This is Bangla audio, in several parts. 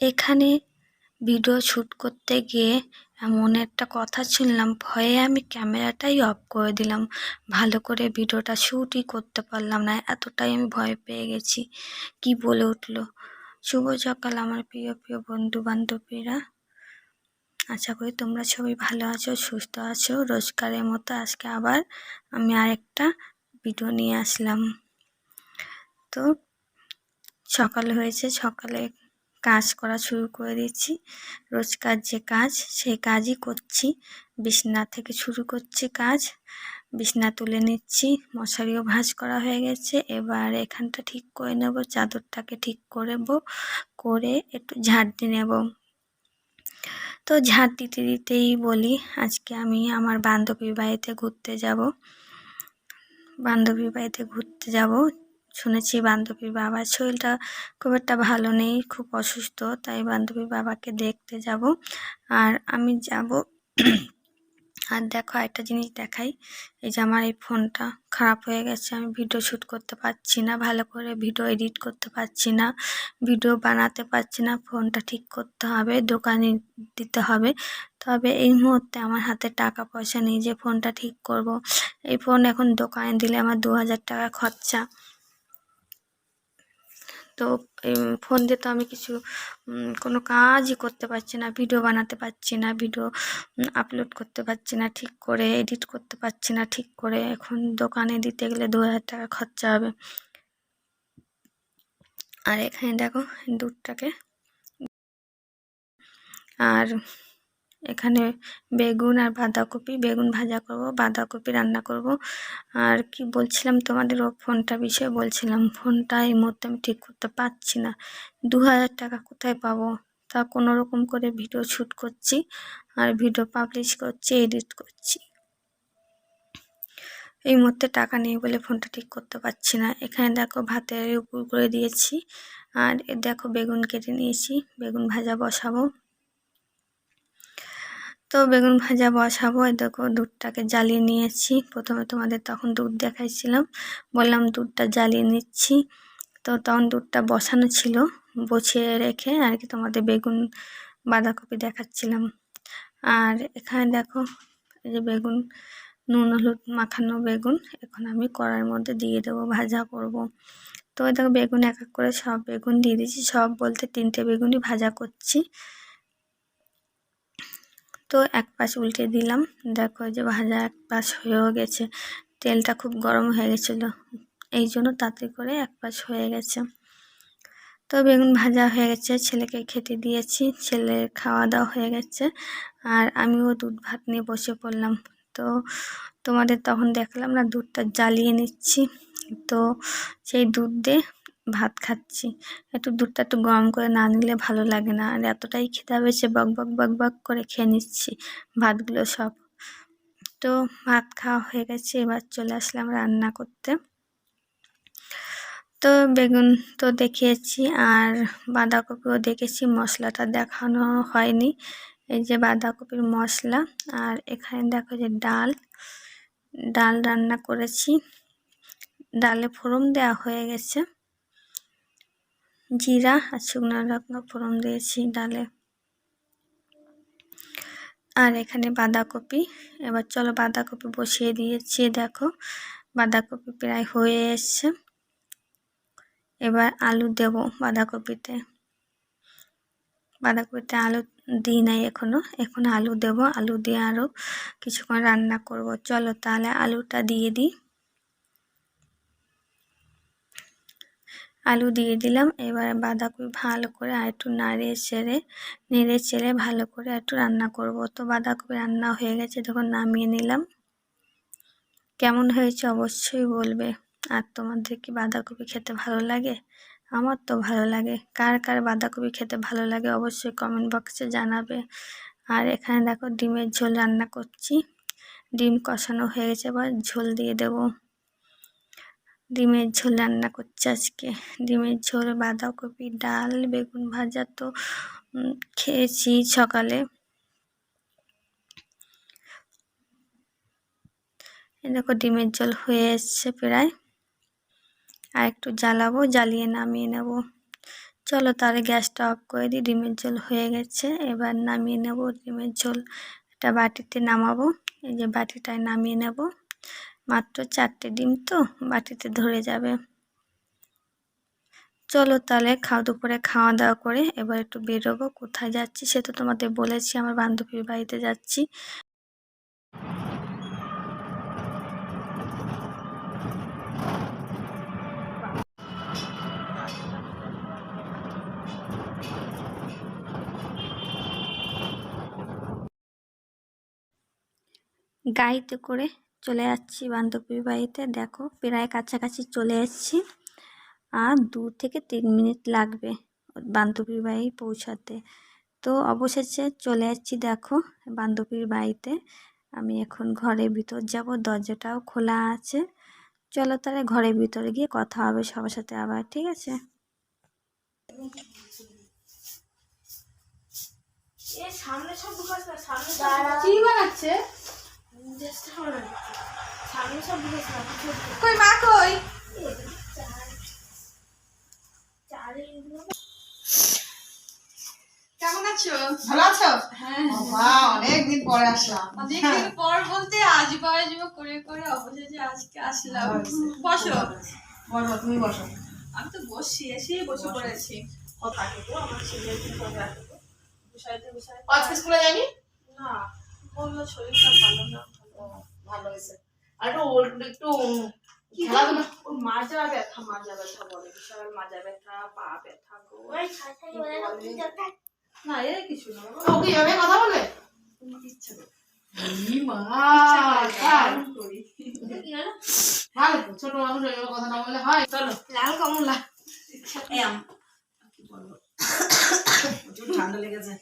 এখানে ভিডিও শ্যুট করতে গিয়ে এমন একটা কথা শুনলাম, ভয়ে আমি ক্যামেরাটাই অফ করে দিলাম। ভালো করে ভিডিওটা শ্যুটই করতে পারলাম না, এতটাই আমি ভয় পেয়ে গেছি। কি বলে উঠল? শুভ সকাল আমার প্রিয় প্রিয় বন্ধু বান্ধবীরা আশা করি তোমরা সবাই ভালো আছো, সুস্থ আছো। রোজগারের মতো আজকে আবার আমি আরেকটা ভিডিও নিয়ে আসলাম। তো সকাল হয়েছে, সকালে কাজ করা শুরু করে দিচ্ছি। রোজকার যে কাজ, সেই কাজই করছি। বিছনা থেকে শুরু করছি কাজ। বিছনা তুলে নিচ্ছি। মশারিও ভাঁজ করা হয়ে গেছে। এবার এখানটা ঠিক করে নেব। চাদরটাকে ঠিক করব করে একটু ঝাড় দিয়ে নেব। তো ঝাড় দিতে দিতেই বলি, আজকে আমি আমার বান্ধবীর বাড়িতে ঘুরতে যাব। বান্ধবীর বাড়িতে ঘুরতে যাব। শুনেছি বান্ধবীর বাবার শরীরটা খুব একটা ভালো নেই, খুব অসুস্থ, তাই বান্ধবীর বাবাকে দেখতে যাব। আর আমি যাব আর দেখো একটা জিনিস দেখাই, এই যে আমার এই ফোনটা খারাপ হয়ে গেছে, আমি ভিডিও শ্যুট করতে পারছি না, ভালো করে ভিডিও এডিট করতে পারছি না, ভিডিও বানাতে পারছি না, ফোনটা ঠিক করতে হবে, দোকানে দিতে হবে। তবে এই মুহূর্তে আমার হাতে টাকা পয়সা নেই যে ফোনটা ঠিক করব। এই ফোন এখন দোকানে দিলে আমার দু হাজার টাকা খরচা। তো ফোন দিয়ে তো আমি কিছু কোনো কাজই করতে পারছি না ভিডিও বানাতে পারছি না ভিডিও আপলোড করতে পারছি না, ঠিক করে এডিট করতে পারছি না, ঠিক করে এখন দোকানে দিতে গেলে দু হাজার টাকা খরচা হবে। আর এখানে দেখো, দুধটাকে, আর এখানে বেগুন আর বাঁধাকপি, বেগুন ভাজা করব, বাঁধাকপি রান্না করব। আর কি বলছিলাম তোমাদের ও ফোনটা বিষয়ে বলছিলাম, ফোনটা এই মুহূর্তে আমি ঠিক করতে পারছি না। দু হাজার টাকা কোথায় পাবো? তা কোনো রকম করে ভিডিও শ্যুট করছি আর ভিডিও পাবলিশ করছি, এডিট করছি। এই মুহূর্তে টাকা নেই বলে ফোনটা ঠিক করতে পারছি না। এখানে দেখো ভাতের উপর করে দিয়েছি আর দেখো বেগুন কেটে নিয়েছি, বেগুন ভাজা বসাবো। তো বেগুন ভাজা বসাবো দেখো দুধটাকে জ্বালিয়ে নিয়েছি। প্রথমে তোমাদের তখন দুধ দেখাইছিলাম, বললাম দুধটা জ্বালিয়ে নিচ্ছি। তো তখন দুধটা বসানো ছিল, বসিয়ে রেখে আর কি তোমাদের বেগুন বাঁধাকপি দেখাচ্ছিলাম। আর এখানে দেখো যে বেগুন, নুন, হলুদ মাখানো বেগুন, এখন আমি কড়াইয়ের মধ্যে দিয়ে দেবো, ভাজা করব। তো দেখো বেগুন এক এক করে সব বেগুন দিয়ে দিয়েছি, সব বলতে তিনটে বেগুনই ভাজা করছি। তো এক পাশ উল্টে দিলাম। দেখো যে ভাজা এক পাশ হয়েও গেছে। তেলটা খুব গরম হয়ে গেছিল। এই জন্য তাতে করে এক পাশ হয়ে গেছে। তো বেগুন ভাজা হয়ে গেছে। ছেলেকে খেতে দিয়েছি। ছেলের খাওয়া দাওয়া হয়ে গেছে। আর আমিও দুধ ভাত নিয়ে বসে পড়লাম। তো তোমাদের তখন দেখলাম না দুধটা জ্বালিয়ে নিচ্ছি। তো সেই দুধ দিয়ে ভাত খাচ্ছি। একটু দুধটা একটু গরম করে না নিলে ভালো লাগে না। আর এতটাই খেতে হবে সে বক বক বক বক করে খেয়ে নিচ্ছি ভাতগুলো সব। তো ভাত খাওয়া হয়ে গেছে, এবার চলে আসলাম রান্না করতে। তো বেগুন তো দেখিয়েছি আর বাঁধাকপিও দেখেছি, মশলাটা দেখানো হয়নি। এই যে বাঁধাকপির মশলা আর এখানে দেখো যে ডাল ডাল রান্না করেছি। ডালে ফোড়ন দেওয়া হয়ে গেছে। জিরা আর শুকনো লঙ্কা ফোড়ন দিয়েছি ডালে। আর এখানে বাঁধাকপি। এবার চলো বাঁধাকপি বসিয়ে দিয়েছি, দেখো। বাঁধাকপি প্রায় হয়ে এসছে। এবার আলু দেব বাঁধাকপিতে। বাঁধাকপিতে আলু দিই নাই এখনও এখন আলু দেব। আলু দিয়ে আরও কিছুক্ষণ রান্না করব। চলো তাহলে আলুটা দিয়ে দিই। আলু দিয়ে দিলাম। এবার বাঁধাকপি ভালো করে আর একটু নাড়িয়ে চেড়ে, নেড়ে চেড়ে ভালো করে একটু রান্না করব। তো বাঁধাকপি রান্না হয়ে গেছে তখন নামিয়ে নিলাম। কেমন হয়েছে অবশ্যই বলবে। আর তোমাদের কি বাঁধাকপি খেতে ভালো লাগে? আমার তো ভালো লাগে। কার কার বাঁধাকপি খেতে ভালো লাগে অবশ্যই কমেন্ট বক্সে জানাবে। আর এখানে দেখো ডিমের ঝোল রান্না করছি। ডিম কষানো হয়ে গেছে, এবার ঝোল দিয়ে দেবো। ডিমের ঝোল রান্না করছি আজকে। ডিমের ঝোল, বাঁধাকপি, ডাল, বেগুন ভাজা তো খেয়েছি সকালে। দেখো ডিমের ঝোল হয়ে এসছে প্রায়। আর একটু জ্বালাবো, জ্বালিয়ে নামিয়ে নেব। চলো তাহলে গ্যাসটা অফ করে দিই, ডিমের ঝোল হয়ে গেছে। এবার নামিয়ে নেব ডিমের ঝোল। একটা বাটিতে নামাবো, এই যে বাটিটায় নামিয়ে নেব। মাত্র চারটে ডিম তো, বাটিতে ধরে যাবে। চলো তাহলে খাওয়া দুপুরে খাওয়া দাওয়া করে, এবার একটু বেরোবো। কোথায় যাচ্ছি সে তো তোমাদের বলেছি, আমার বান্ধবীর বাড়িতে যাচ্ছি। গাড়িতে করে চলে যাচ্ছি বান্ধবীর বাড়িতে। দেখো প্রায় কাছাকাছি চলে এসেছি। আর দু থেকে তিন মিনিট লাগবে বান্ধবীর বাড়ি পৌঁছাতে। তো অবশেষে চলে যাচ্ছি দেখো বান্ধবীর বাড়িতে। আমি এখন ঘরের ভিতর যাব দরজাটাও খোলা আছে। চলো তাহলে ঘরের ভিতরে গিয়ে কথা হবে সবার সাথে আবার ঠিক আছে? সামনে সব সামনে কি বানাচ্ছে সামনে সব ঢুকাস না কই মা কই? কেমন আছো? ভালো আছো? হ্যাঁ। অনেকদিন পরে আসলাম। অনেকদিন পর বলতে আসব আসব করে করে অবশেষে আজকে আসলাম। বসো। বলো তুমি বসো। আমি তো বসছি এসেই বসে পড়েছি। ও থাকে আমার ছেলে বিষয় আজকে স্কুলে যাইনি না বলল শরীরটা ভালো না। ভালো হয়েছে। আর একটু একটু খেলাধুলা মাজা ব্যথা মাজা ব্যথা বলে বিশাল মাজা ব্যথা পা ব্যথা না এ কিছু না। বাবা কি এভাবে কথা বলে? ইচ্ছা করে ই মা ইচ্ছা তাই? করে। করি ভালো তো, ছোট মানুষ কথা না বললে হয়। চলো। লাল কমলা। ঠান্ডা লেগেছে।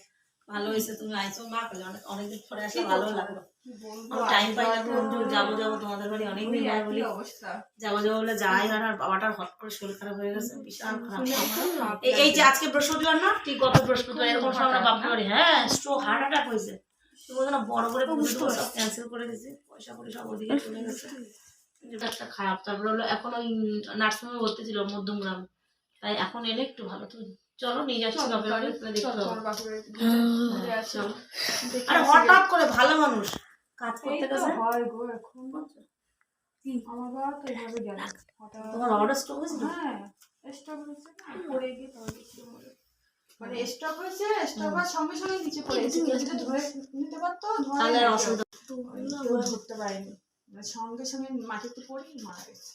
ভালো হয়েছে তুমি আইছো। মা পেলে অনেক অনেকদিন পরে আসলে ভালো লাগল। টাইম পাই না বন্ধু যাব যাব তোমাদের বাড়ি অনেকদিন যায় বলি। যাব যাব বলে যাই আর আর বাবাটার হট করে শরীর খারাপ হয়ে গেছে বিশাল খারাপ এই এই যে আজকে বৃহস্পতিবার না ঠিক গত বৃহস্পতিবার এরকম সময় আমরা বাপের বাড়ি হ্যাঁ স্ট্রোক হার্ট অ্যাটাক হয়েছে। তো না বড় করে পুজো সব ক্যান্সেল করে দিয়েছে পয়সা করে সব ওদিকে চলে গেছে। যেটা একটা খারাপ তারপরে হলো এখন ওই নার্সিংহোমে ভর্তি ছিল মধ্যমগ্রাম। তাই এখন এলে একটু ভালো। তো চলো নিয়ে যাচ্ছি বাপের বাড়ি দেখতে হবে। হ্যাঁ, চলো। হঠাৎ করে ভালো মানুষ। কাজ করতে গেছে? হয় গো এখন আমার বাবা তো এইভাবে গেল। তোমার অর্ডার স্টক হয়েছিল হ্যাঁ স্টক হয়েছে পড়ে গিয়ে মরে। মানে স্টক হয়েছে স্টক হওয়ার সঙ্গে সঙ্গে নিচে পড়ে গেছে। যদি ধরে নিতে পারতো ধরে। অসুবিধা কেউ ধরতে পারেনি। মানে সঙ্গে সঙ্গে মাটিতে পড়েই মারা গেছে।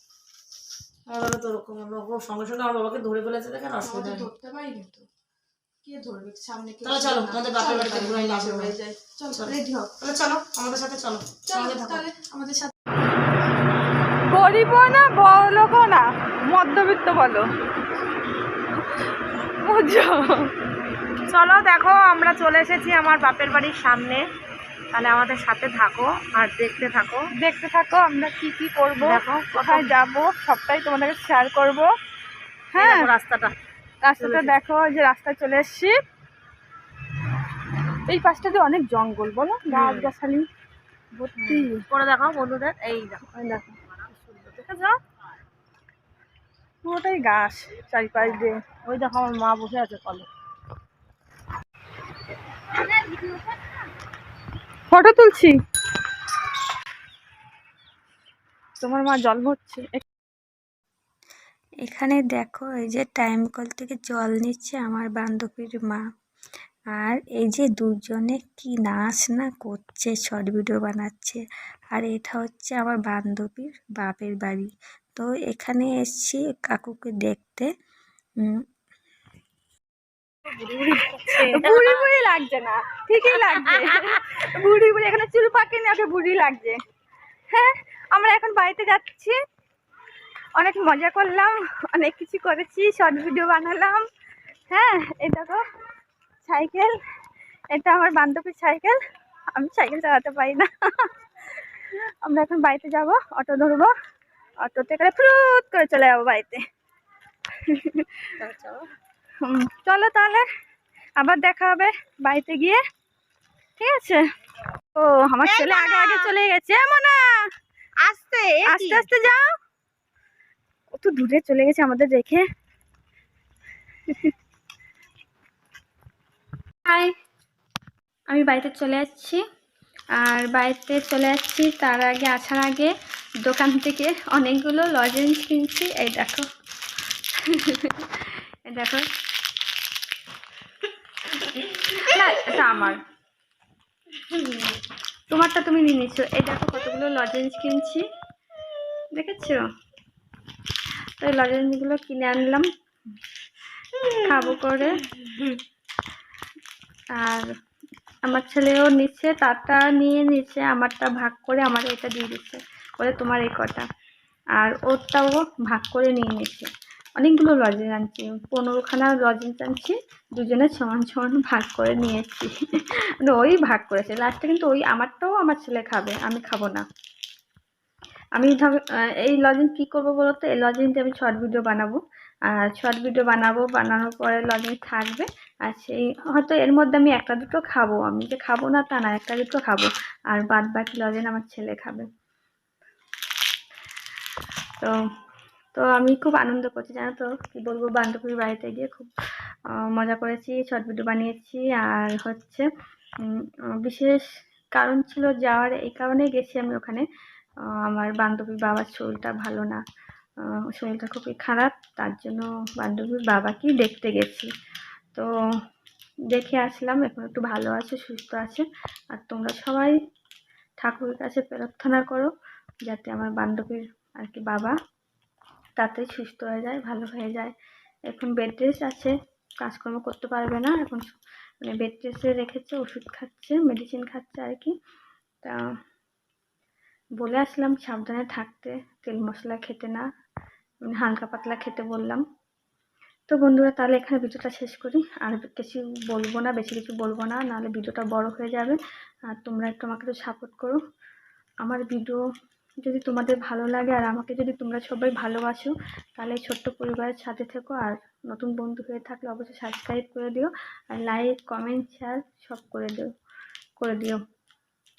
আমারও তো ওরকম সঙ্গে সঙ্গে আমার বাবাকে ধরে ফেলেছে দেখেন অসুবিধা ধরতে পারিনি তো। কে ধরবে? সামনে কে তাহলে চলো, তোমাদের বাপের বাড়িতে ঘুরে নিয়ে হয়ে যায় চলো। রেডি হোক তাহলে চলো আমাদের সাথে চলো। চল তাহলে আমাদের সাথে গরিবও না বড়লোকও না? মধ্যবিত্ত বলো। চলো দেখো আমরা চলে এসেছি আমার বাপের বাড়ির সামনে। তাহলে আমাদের সাথে থাকো আর দেখতে থাকো। দেখতে থাকো আমরা কি কি করব দেখো কোথায় যাব সবটাই তোমাদেরকে শেয়ার করব। হ্যাঁ। রাস্তাটা। রাস্তাটা দেখো যে রাস্তায় চলে এসেছি। এই পাশটাতে অনেক জঙ্গল বলো? গাছ গাছালি ভর্তি। করে দেখো বন্ধুদের। এই দেখো। দেখো। পুরোটাই গাছ চারিপাশ দিয়ে। ওই দেখো আমার মা বসে আছে কলে। ফটো তুলছি। তোমার মা জল ভরছে। এখানে দেখো, এই যে টাইম কল থেকে জল নিচ্ছে আমার বান্ধবীর মা। আর এই যে দুজনে কি নাচ না করছে, শর্ট ভিডিও বানাচ্ছে। আর এটা হচ্ছে আমার বান্ধবীর বাপের বাড়ি। তো এখানে এসছি কাকুকে দেখতে। বুড়ি বুড়ি লাগছে না, ঠিকই লাগছে। বুড়ি বুড়ি, এখানে চুল পাকেনি, ওকে বুড়ি লাগছে। হ্যাঁ আমরা এখন বাড়িতে যাচ্ছি। অনেক মজা করলাম অনেক কিছু করেছি শর্ট ভিডিও বানালাম। হ্যাঁ এটা তো সাইকেল এটা আমার বান্ধবীর সাইকেল আমি সাইকেল চালাতে পারি না। আমরা এখন বাড়িতে যাব অটো ধরবো। অটোতে করে ফ্রুত করে চলে যাব বাড়িতে। চলো। তাহলে আবার দেখা হবে বাড়িতে গিয়ে। ঠিক আছে? ও আমার ছেলে আগে আগে চলে গেছে মনা আস্তে আস্তে আস্তে যাও। কত দূরে চলে গেছে আমাদের রেখে হাই আমি বাড়িতে চলে যাচ্ছি আর বাড়িতে চলে যাচ্ছি তার আগে, আসার আগে দোকান থেকে অনেকগুলো লজেন্স কিনছি। এই দেখো। এই দেখো। এটা আমার। তোমারটা তুমি নিয়ে নিচ্ছ এই দেখো কতগুলো লজেন্স কিনছি। দেখেছ? তো লজেন্সগুলো কিনে আনলাম। খাব করে। আর আমার ছেলেও নিচ্ছে, তারটা নিয়ে নিচ্ছে, আমারটা ভাগ করে আমার এটা দিয়ে দিচ্ছে, বলে তোমার এই কটা। আর ওরটাও ভাগ করে নিয়ে নিচ্ছে। অনেকগুলো লজেন্স আনছি, পনেরোখানা লজেন্স আনছি, দুজনে সমান সমান ভাগ করে নিয়েছি। মানে ওই ভাগ করেছে। লাস্টে কিন্তু ওই আমারটাও আমার ছেলে খাবে, আমি খাব না। আমি এই লজেন্স কী করব বলো তো এই লজেন্স দিয়ে আমি শর্ট ভিডিও বানাবো। আর শর্ট ভিডিও বানাবো, বানানোর পরে লজেন্স থাকবে। আর সেই, হয়তো এর মধ্যে আমি একটা দুটো খাব। আমি যে খাব না তা না, একটা দুটো খাব। আর বাদ বাকি লজেন্স আমার ছেলে খাবে। তো তো আমি খুব আনন্দ করছি, জানো তো? কী বলব, বান্ধবীর বাড়িতে গিয়ে খুব মজা করেছি শর্ট ভিডিও বানিয়েছি। আর হচ্ছে বিশেষ কারণ ছিল যাওয়ার এই কারণেই গেছি আমি ওখানে। আমার বান্ধবীর বাবার শরীরটা ভালো না। শরীরটা খুবই খারাপ, তার জন্য বান্ধবীর বাবাকেই দেখতে গেছি। তো দেখে আসলাম, এখন একটু ভালো আছে, সুস্থ আছে। আর তোমরা সবাই ঠাকুরের কাছে প্রার্থনা করো, যাতে আমার বান্ধবীর আর কি বাবা তাতে সুস্থ হয়ে যায়, ভালো হয়ে যায়। এখন বেড রেস্ট আছে, কাজকর্ম করতে পারবে না, এখন মানে বেড রেস্টে রেখেছে, ওষুধ খাচ্ছে মেডিসিন খাচ্ছে আর কি। তা বলে আসলাম, সাবধানে থাকতে। তেল মশলা খেতে না মানে হালকা পাতলা খেতে বললাম। তো বন্ধুরা, তাহলে এখানে ভিডিওটা শেষ করি। আর কিছু বলব না, বেশি কিছু বলব না, নাহলে ভিডিওটা বড় হয়ে যাবে। আর তোমরা একটু আমাকে একটু সাপোর্ট করো। আমার ভিডিও যদি তোমাদের ভালো লাগে, আর আমাকে যদি তোমরা সবাই ভালোবাসো, তাহলে ছোট্ট পরিবারের সাথে থেকো। আর নতুন বন্ধু হয়ে থাকলে অবশ্যই সাবস্ক্রাইব করে দিও। আর লাইক কমেন্ট শেয়ার সব করে দিও করে দিও।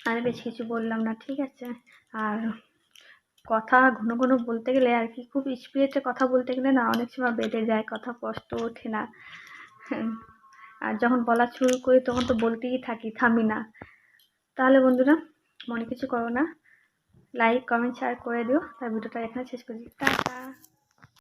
আর বেশি কিছু বললাম না, ঠিক আছে? আর কথা ঘন ঘন বলতে গেলে আর কি, খুব স্পিরিটে কথা বলতে গেলে না অনেক সময় বেড়ে যায়, কথা কষ্ট ওঠে না। হুম। আর যখন বলা শুরু করি তখন তো বলতেই থাকি, থামি না। তাহলে বন্ধুরা, মনে কিছু করো না। লাইক কমেন্ট শেয়ার করে দিও। তার ভিডিওটা এখানে শেষ করি টাটা।